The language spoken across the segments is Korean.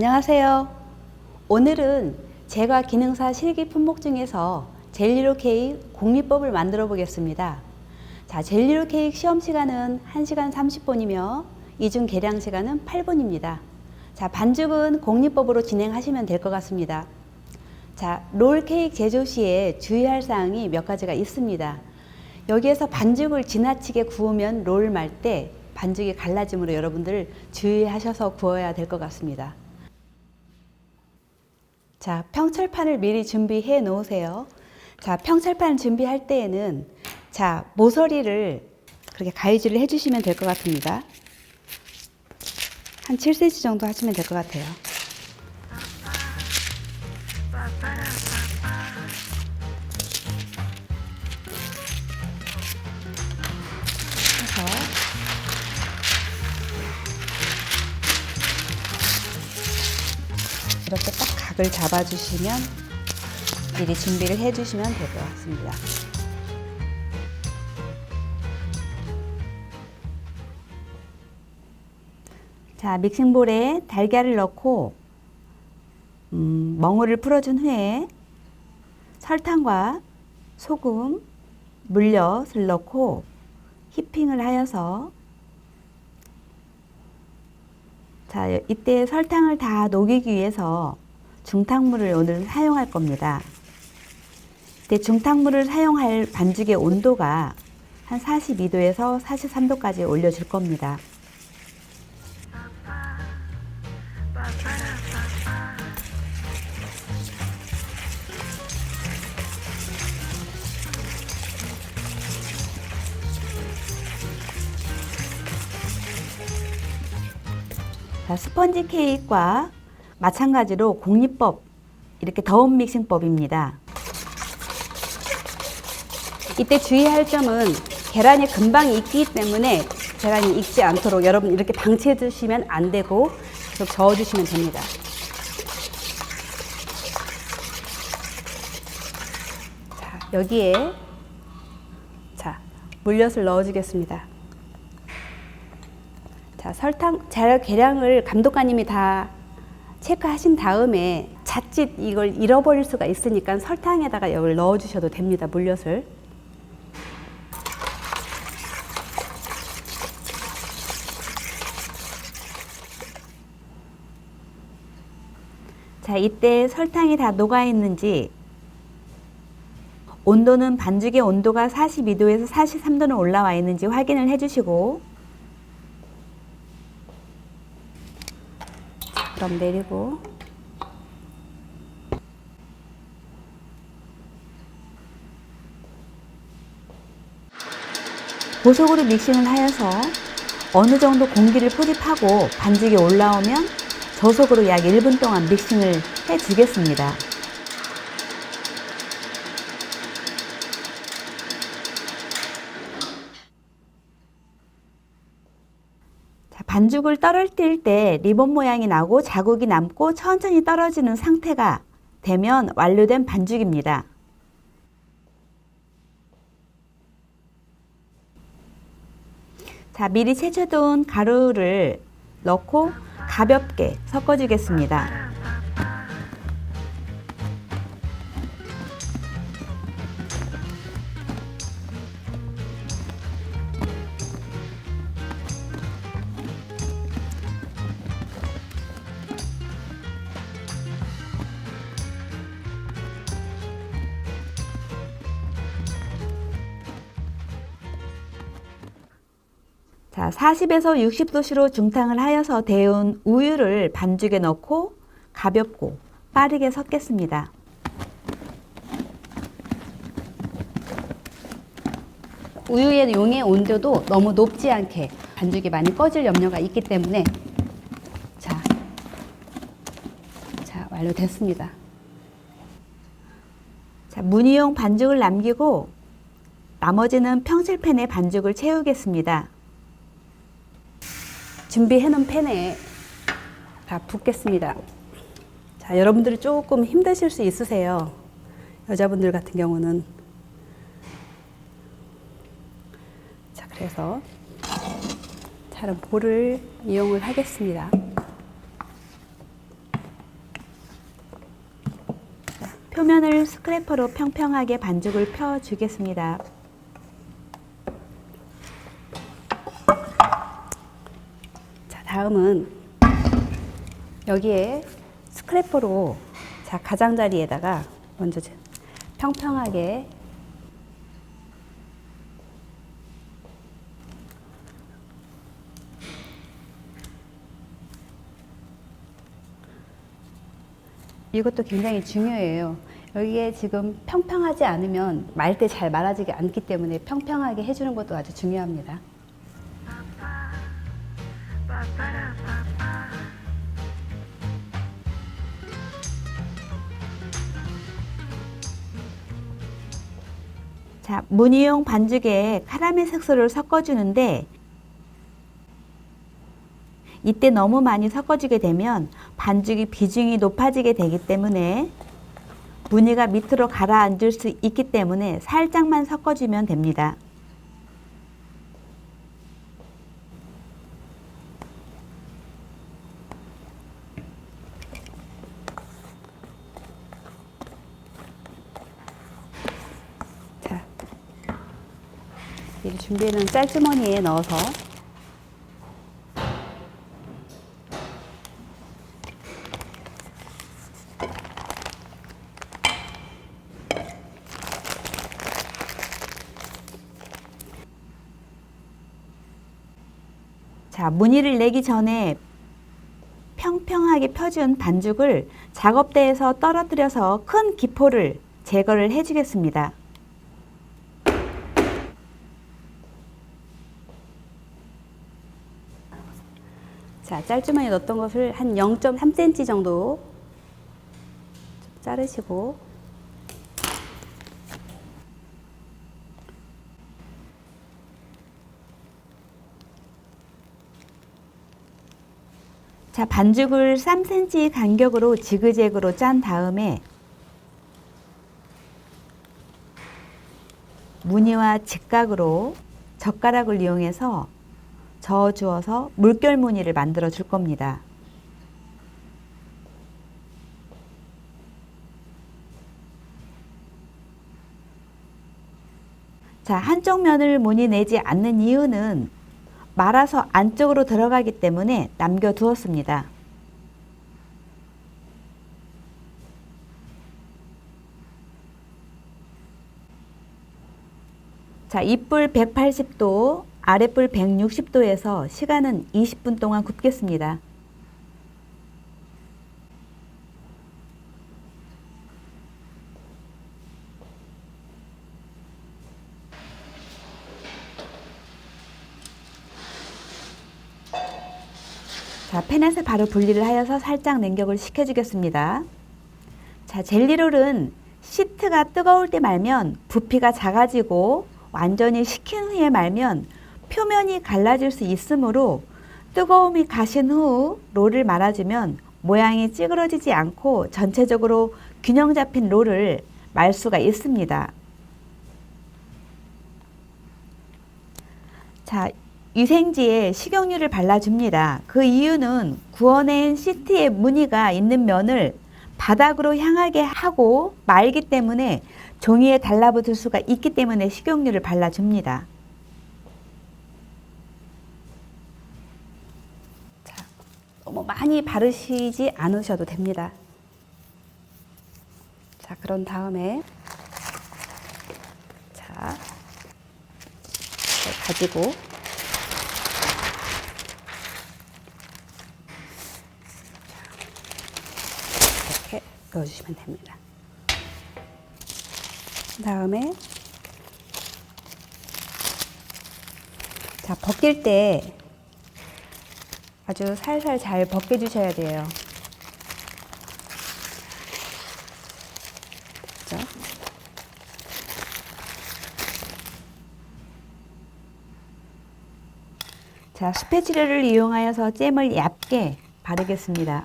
안녕하세요. 오늘은 제과 기능사 실기 품목 중에서 젤리로 케이크 공리법을 만들어 보겠습니다. 자, 젤리로 케이크 시험 시간은 1시간 30분이며 이중 계량 시간은 8분입니다. 자, 반죽은 공리법으로 진행하시면 될 것 같습니다. 자, 롤 케이크 제조 시에 주의할 사항이 몇 가지가 있습니다. 여기에서 반죽을 지나치게 구우면 롤 말 때 반죽이 갈라지므로 여러분들 주의하셔서 구워야 될 것 같습니다. 자, 평철판을 미리 준비해 놓으세요. 자, 평철판 준비할 때에는 자, 모서리를 그렇게 가위질을 해 주시면 될 것 같습니다. 한 7cm 정도 하시면 될 것 같아요. 이렇게 딱 각을 잡아주시면 미리 준비를 해주시면 될 것 같습니다. 자, 믹싱볼에 달걀을 넣고 음, 멍울을 풀어준 후에 설탕과 소금, 물엿을 넣고 휘핑을 하여서 자, 이때 설탕을 다 녹이기 위해서 중탕물을 오늘 사용할 겁니다. 이때 중탕물을 사용할 반죽의 온도가 한 42도에서 43도까지 올려줄 겁니다. 자, 스펀지 케이크와 마찬가지로 공리법 이렇게 더운 믹싱법입니다. 이때 주의할 점은 계란이 금방 익기 때문에 계란이 익지 않도록 여러분 이렇게 방치해 주시면 안 되고 계속 저어 주시면 됩니다. 자, 여기에 자, 물엿을 넣어 주겠습니다. 자, 설탕 잘 계량을 감독관님이 다 체크하신 다음에 자칫 이걸 잃어버릴 수가 있으니까 설탕에다가 이걸 넣어 주셔도 됩니다. 물엿을. 자, 이때 설탕이 다 녹아 있는지 온도는 반죽의 온도가 42도에서 43도는 올라와 있는지 확인을 해 주시고 그럼 내리고 고속으로 믹싱을 하여서 어느 정도 공기를 포집하고 반죽이 올라오면 저속으로 약 1분 동안 믹싱을 해 주겠습니다. 반죽을 떨어뜨릴 때 리본 모양이 나고 자국이 남고 천천히 떨어지는 상태가 되면 완료된 반죽입니다. 자, 미리 채쳐둔 가루를 넣고 가볍게 섞어주겠습니다. 자, 40에서 60도씨로 중탕을 하여서 데운 우유를 반죽에 넣고 가볍고 빠르게 섞겠습니다. 우유의 용의 온도도 너무 높지 않게 반죽이 많이 꺼질 염려가 있기 때문에 자, 자 완료됐습니다. 자, 무늬용 반죽을 남기고 나머지는 평실팬에 반죽을 채우겠습니다. 준비해 놓은 팬에 다 붓겠습니다. 자, 여러분들이 조금 힘드실 수 있으세요. 여자분들 같은 경우는. 자, 그래서 다른 볼을 이용을 하겠습니다. 표면을 스크래퍼로 평평하게 반죽을 펴주겠습니다. 다음은 여기에 스크래퍼로 자, 가장자리에다가 먼저 제- 평평하게 이것도 굉장히 중요해요. 여기에 지금 평평하지 않으면 말 때 잘 말아지지 않기 때문에 평평하게 해주는 것도 아주 중요합니다. 자, 무늬용 반죽에 카라멜 색소를 섞어주는데 이때 너무 많이 섞어주게 되면 반죽이 비중이 높아지게 되기 때문에 무늬가 밑으로 가라앉을 수 있기 때문에 살짝만 섞어주면 됩니다. 이 준비해놓은 짤주머니에 넣어서 자, 무늬를 내기 전에 평평하게 펴준 반죽을 작업대에서 떨어뜨려서 큰 기포를 제거를 해주겠습니다. 자, 짤주머니에 넣었던 것을 한 0.3cm 정도 자르시고. 자, 반죽을 3cm 간격으로 지그재그로 짠 다음에 무늬와 직각으로 젓가락을 이용해서 저어주어서 물결 무늬를 만들어 줄 겁니다. 자, 한쪽 면을 무늬 내지 않는 이유는 말아서 안쪽으로 들어가기 때문에 남겨두었습니다. 자, 윗불 180도, 아랫불 160도에서 시간은 20분 동안 굽겠습니다. 자, 팬에서 바로 분리를 하여서 살짝 냉격을 시켜주겠습니다. 자, 젤리롤은 시트가 뜨거울 때 말면 부피가 작아지고 완전히 식힌 후에 말면 표면이 갈라질 수 있으므로 뜨거움이 가신 후 롤을 말아주면 모양이 찌그러지지 않고 전체적으로 균형 잡힌 롤을 말 수가 있습니다. 자, 위생지에 식용유를 발라줍니다. 그 이유는 구워낸 시트의 무늬가 있는 면을 바닥으로 향하게 하고 말기 때문에 종이에 달라붙을 수가 있기 때문에 식용유를 발라줍니다. 너무 많이 바르시지 않으셔도 됩니다. 자, 그런 다음에 자, 가지고 이렇게 넣어주시면 됩니다. 다음에 자 벗길 때 아주 살살 잘 벗겨 주셔야 돼요. 자 스패치레를 이용하여서 잼을 얇게 바르겠습니다.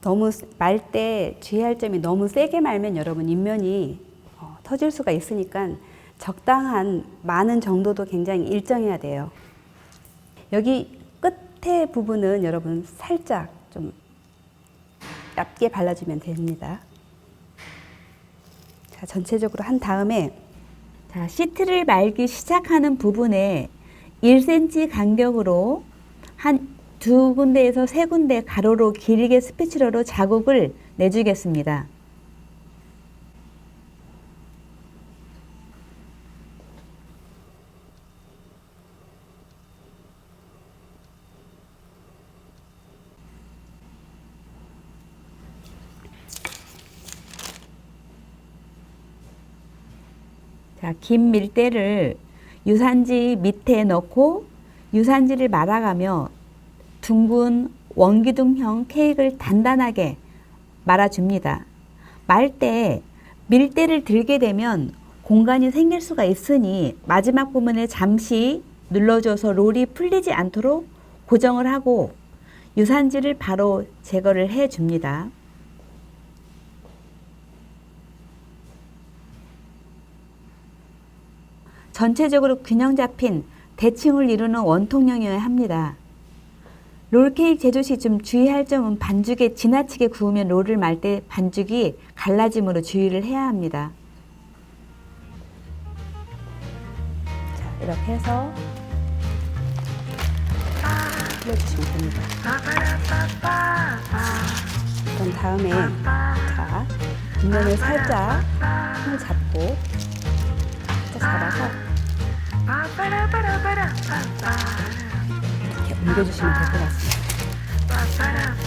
너무 말 때 주의할 점이 너무 세게 말면 여러분 인면이 어, 터질 수가 있으니까 적당한 많은 정도도 굉장히 일정해야 돼요. 여기 끝 끝에 부분은 여러분 살짝 좀 얇게 발라주면 됩니다. 자, 전체적으로 한 다음에 자, 시트를 말기 시작하는 부분에 1cm 간격으로 한 두 군데에서 세 군데 가로로 길게 스피치러로 자국을 내주겠습니다. 자, 긴 밀대를 유산지 밑에 넣고 유산지를 말아가며 둥근 원기둥형 케이크를 단단하게 말아줍니다. 말 때 밀대를 들게 되면 공간이 생길 수가 있으니 마지막 부분에 잠시 눌러줘서 롤이 풀리지 않도록 고정을 하고 유산지를 바로 제거를 해 줍니다. 전체적으로 균형 잡힌 대칭을 이루는 원통형이어야 합니다. 롤케이크 제조 시 좀 주의할 점은 반죽에 지나치게 구우면 롤을 말 때 반죽이 갈라짐으로 주의를 해야 합니다. 자, 이렇게 해서 흘려주시면 됩니다. 그런 다음에 자, 뒷면을 살짝 힘을 잡고 살짝 잡아서 이렇게 옮겨주시면 될 것 같습니다.